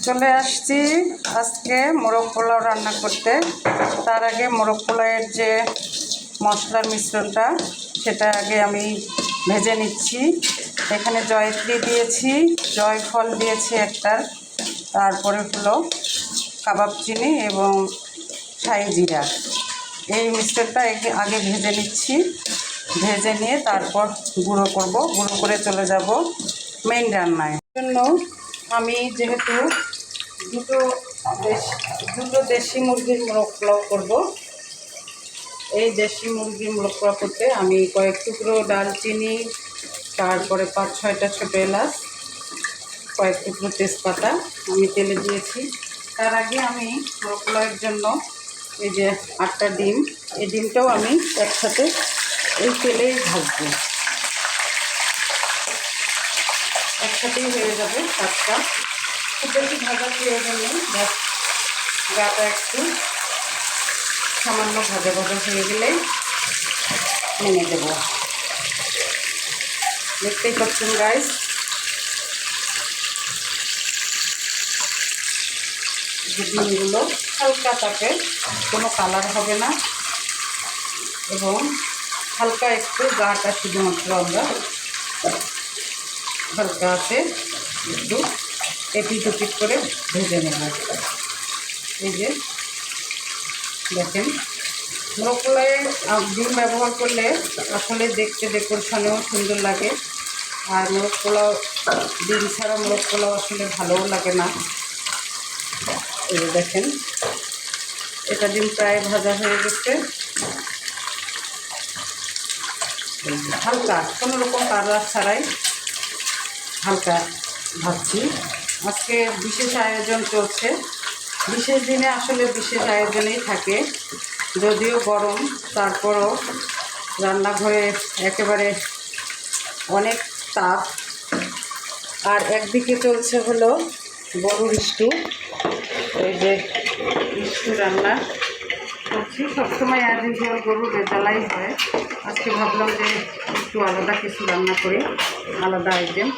চলে আসছি আজকে মোরগ পোলাও রান্না করতে। তার আগে মোরগ পোলাওয়ের যে মশলার মিশ্রণটা, সেটা আগে আমি ভেজে নিচ্ছি। এখানে জয়ত্রী দিয়েছি, জয়ফল দিয়েছি একটার। তারপরে হলো কাবাব চিনি এবং ছাই জিরা। এই মিশ্রণটা আগে- ভেজে নিচ্ছি। ভেজে নিয়ে তারপর গুঁড়ো করব। গুঁড়ো করে চলে যাব মেইন রান্নায়। জন্য আমি যেহেতু দুটো দেশ, দুটো দেশি মুরগির মোরগ পোলাও করব। এই দেশি মুরগির মোরগ করতে আমি কয়েক টুকরো ডালচিনি, তারপরে পাঁচ ছয়টা ছোটো এলাচ, কয়েক টুকরো তেজপাতা আমি তেলে দিয়েছি। তার আগে আমি মোরগ জন্য এই যে আটটা ডিম, এই ডিমটাও আমি একসাথে এই তেলেই ভাজবো। একসাথেই হয়ে যাবে সাতটা খুব বেশি ভাজার প্রয়োজন নেই গাটা একটু সামান্য ভাজা ভাজা হয়ে গেলে নেমে দেবো। দেখতেই পাচ্ছেন গাইস ডিমগুলো হালকা তাকে কোনো কালার হবে না। এবং হালকা একটু গাটা শুধুমাত্র আমরা হালকা আছে একটু এপিট ওপিট করে ভেজে নেব এই যে, দেখেন মোরগকলায় ডিম ব্যবহার করলে আসলে দেখতে ডেকোরেশনেও সুন্দর লাগে। আর মোরগ পোলাও ডিম ছাড়া মোরগ পোলাও আসলে ভালোও লাগে না। দেখেন, এটা ডিম প্রায় ভাজা হয়ে গেছে। হালকা, কোনো রকম কালার ছাড়াই হালকা ভাবছি। আজকে বিশেষ আয়োজন চলছে। বিশেষ দিনে আসলে বিশেষ আয়োজনেই থাকে। যদিও গরম, তারপরও রান্নাঘরে একেবারে অনেক তাপ। আর একদিকে চলছে হলো গরুর স্টু এই যে স্টু রান্না করছি। সবসময় অ্যাজ ইউজুয়াল গরুর রেজালাই হয়। আজকে ভাবলাম যে একটু আলাদা কিছু রান্না করি, আলাদা আইটেম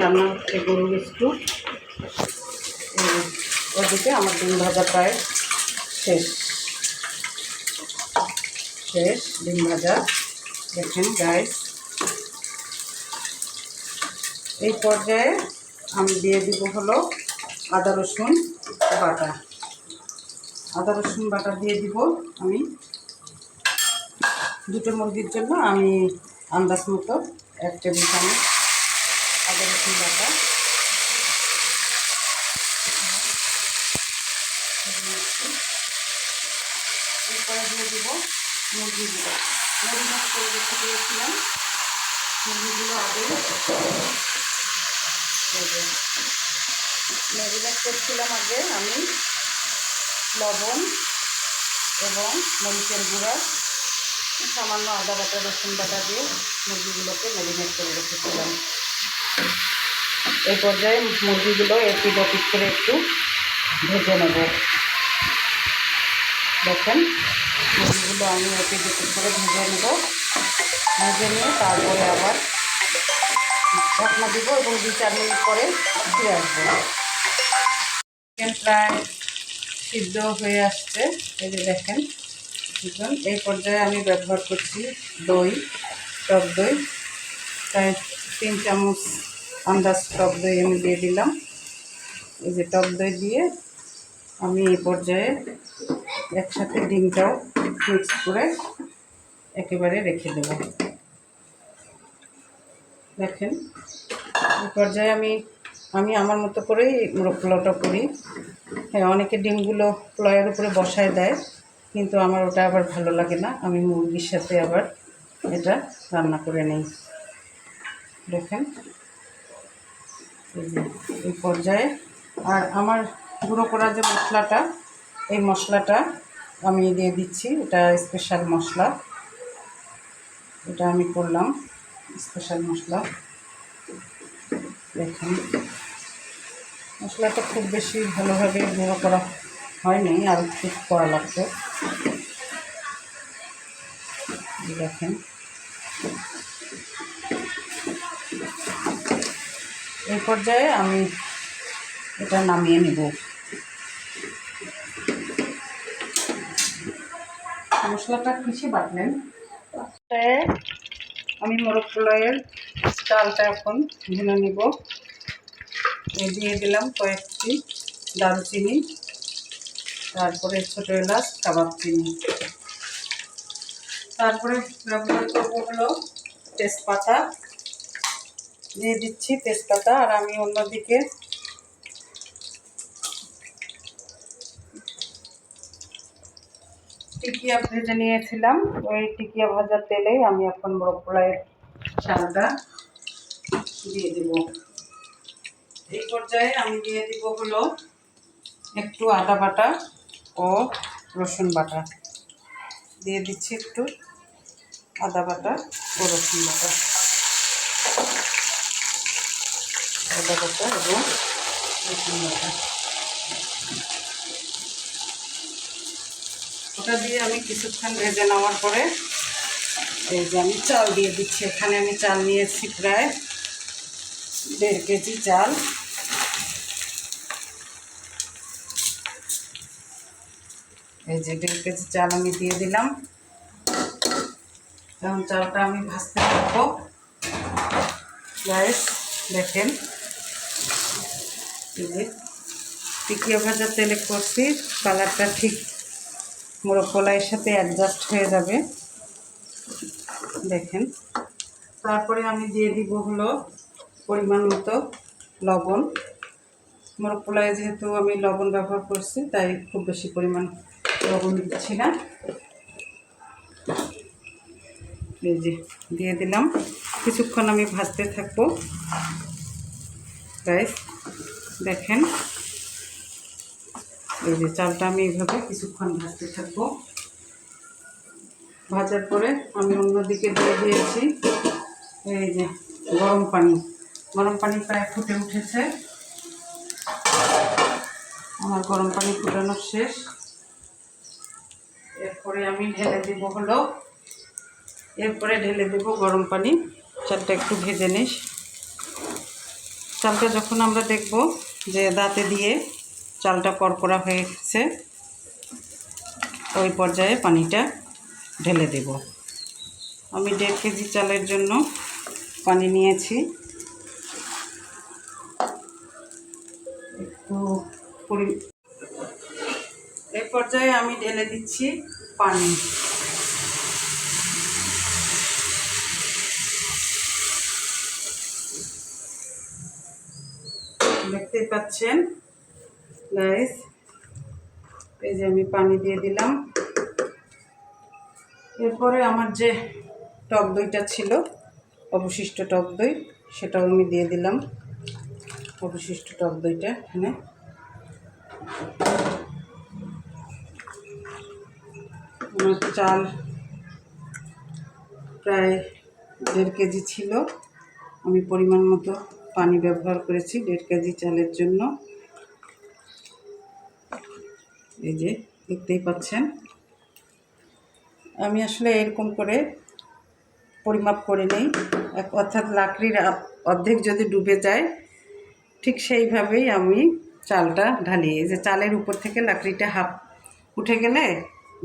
রান্না হচ্ছে গরুর স্টু ওদিকে আমার ডিম ভাজা প্রায় শেষ। শেষ ডিম ভাজা। দেখেন গাইস এই পর্যায়ে আমি দিয়ে দিব হলো আদা, রসুন, বাটা। আদা, রসুন, বাটা দিয়ে দিব আমি। দুটো মুরগির জন্য আমি আন্দাজ মতো এক টেবিল চামচ রসুন বাটা এরপরে দিয়ে দিব মুরগিগুলো মুরগি করে রেখে দিয়েছিলাম মুরগিগুলো আগে ম্যারিনেট করছিলাম আগে আমি লবণ এবং মরিচের গুঁড়া। সামান্য আদা বাটা, রসুন বাটা দিয়ে মুরগিগুলোকে ম্যারিনেট করে রেখেছিলাম। এই পর্যায়ে মুরগিগুলো একটু ডপিট করে একটু ভেজে নেব। দেখেন, মুরগিগুলো আমি একটু ডপিট করে ভেজে নেব। ভেজে নিয়ে তারপরে আবার ঢাকনা দিব এবং দু চার মিনিট পরে ফিরে আসব। চিকেন প্রায় সিদ্ধ হয়ে আসছে। এই যে দেখেন, চিকেন। এই পর্যায়ে আমি ব্যবহার করছি দই, টক দই, প্রায় তিন চামচ আন্দাজ টক দই আমি দিয়ে দিলাম। এই যে টক দই দিয়ে আমি এই পর্যায়ে একসাথে ডিমটাও মিক্স করে একেবারে রেখে দেবো। দেখেন, এই পর্যায়ে আমি আমি আমার মতো করেই পোলাওটা করি। হ্যাঁ অনেকে ডিমগুলো পোলাওয়ের উপরে বসায় দেয়, কিন্তু আমার ওটা আবার ভালো লাগে না। আমি মুরগির সাথে আবার এটা রান্না করে নিই। দেখেন এই পর্যায়ে। আর আমার গুঁড়ো করা যে মশলাটা, এই মশলাটা আমি দিয়ে দিচ্ছি। এটা স্পেশাল মশলা। এটা আমি করলাম স্পেশাল মশলা। দেখুন। মশলাটা খুব বেশি ভালোভাবে গুঁড়ো করা হয়নি, আর একটু করা লাগবে দেখেন। এই পর্যায়ে আমি এটা নামিয়ে নেব। মশলাটা কিসে বাটলেন? আমি মোরগ পোলাইয়ের চালটা এখন ভেঙে নিব। দিয়ে দিলাম কয়েকটি দারুচিনি, তারপরে ছোটো এলাচ, কাবাব চিনি। তারপরে ব্যবহার করব হলো তেজপাতা দিয়ে দিচ্ছি তেজপাতা আর আমি অন্যদিকে টিকিয়া ভেজে নিয়েছিলাম। ওই টিকিয়া ভাজার তেলেই আমি এখন মোরগ পোলাইয়ের চালটা দিয়ে দেব। এই পর্যায়ে আমি দিয়ে দিব হলো একটু আদা বাটা ও রসুন বাটা। দিয়ে দিচ্ছি একটু আদা বাটা ও রসুন বাটা। আদা বাটা এবং রসুন বাটা ওটা দিয়ে আমি কিছুক্ষণ ভেজে নেওয়ার পরে এই যে আমি চাল দিয়ে দিচ্ছি। এখানে আমি চাল নিয়েছি প্রায় দেড় কেজি চাল। এই যে দেড় কেজি চাল আমি দিয়ে দিলাম। এখন চালটা আমি ভাজতে থাকব। গ্যাস দেখেন। যে টিকিয়া ভাজা তেলে করছি, কালারটা ঠিক মোরগ কলাইয়ের সাথে অ্যাডজাস্ট হয়ে যাবে। দেখেন। তারপরে আমি দিয়ে দিব হলো পরিমাণ মতো লবণ। মোরগ যেহেতু আমি লবণ ব্যবহার করছি, তাই খুব বেশি পরিমাণ লবণ দিচ্ছি না। যে, দিয়ে দিলাম। কিছুক্ষণ আমি ভাজতে থাকব। গাইস দেখেন। এই যে চালটা আমি এইভাবে কিছুক্ষণ ভাজতে থাকব। ভাজার পরে আমি অন্যদিকে দিয়ে দিয়েছি এই যে গরম পানি। গরম পানি প্রায় ফুটে উঠেছে। আমার গরম পানি ফুটানো শেষ। এরপরে আমি ঢেলে দেব হলো। এরপরে ঢেলে দেব গরম পানি। চালটা একটু ভেজে নিস চালটা যখন আমরা দেখব যে দাঁতে দিয়ে চালটা কড়কড়া হয়ে গেছে, ওই পর্যায়ে পানিটা ঢেলে দেব। আমি দেড় কেজি চালের জন্য পানি নিয়েছি। পরি এই পর্যায়ে আমি ঢেলে দিচ্ছি পানি। দেখতেই পাচ্ছেন। গাইস এই যে আমি পানি দিয়ে দিলাম। এরপরে আমার যে টক দইটা ছিল, অবশিষ্ট টক দই, সেটাও আমি দিয়ে দিলাম। অবশিষ্ট টক দইটা এখানে। আমার চাল প্রায় দেড় কেজি ছিল। আমি পরিমাণ মতো পানি ব্যবহার করেছি দেড় কেজি চালের জন্য। এই যে, দেখতেই পাচ্ছেন। আমি আসলে এরকম করে পরিমাপ করে নেই। অর্থাৎ লাকড়ির অর্ধেক যদি ডুবে যায়, ঠিক সেইভাবেই আমি চালটা ঢালি এই যে চালের উপর থেকে লাকড়িটা হাফ উঠে গেলে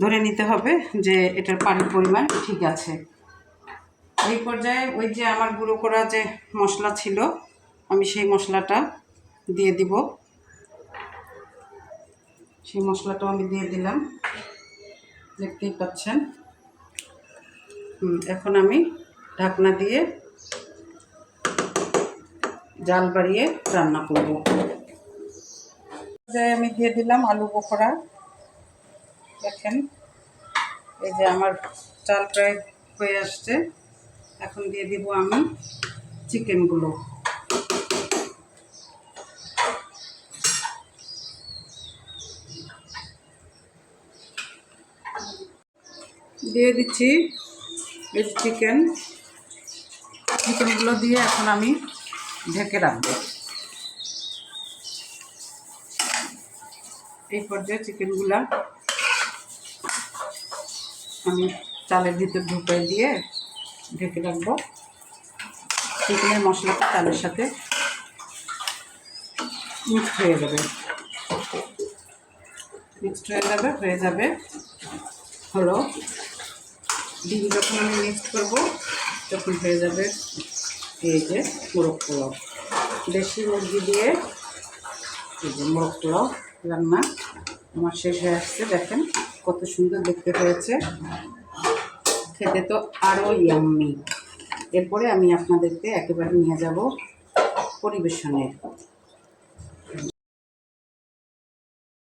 ধরে নিতে হবে যে এটার পানির পরিমাণ ঠিক আছে। এই পর্যায়ে ওই যে আমার গুঁড়ো করা যে মশলা ছিল আমি সেই মশলাটা দিয়ে দিব। সেই মশলাটাও আমি দিয়ে দিলাম। দেখতেই পাচ্ছেন। এখন আমি ঢাকনা দিয়ে জাল বাড়িয়ে রান্না করব। আমি দিয়ে দিলাম আলু বোখরা দেখেন, এই যে আমার চাল প্রায় হয়ে আসছে। এখন দিয়ে দিব আমি চিকেনগুলো। দিয়ে দিচ্ছি এই চিকেন চিকেনগুলো দিয়ে এখন আমি ঢেকে রাখব। এই পর্যায়ে চিকেনগুলা আমি চালের ভিতর ঢুকে দিয়ে ঢেকে রাখব। চিকেনের মশলাটা চালের সাথে মিক্সড হয়ে যাবে। মিক্সড হয়ে যাবে হয়ে যাবে হলো ডিম যখন আমি মিক্সড করব, তখন হয়ে যাবে এই যে মোরগ পোলাও। দেশি মুরগি দিয়ে এই যে মোরগ পোলাও রান্না আমার শেষ হয়ে আসছে। দেখেন কত সুন্দর দেখতে হয়েছে। খেতে তো আরও ইয়াম্মি এরপরে আমি আপনাদেরকে একেবারে নিয়ে যাব পরিবেশনের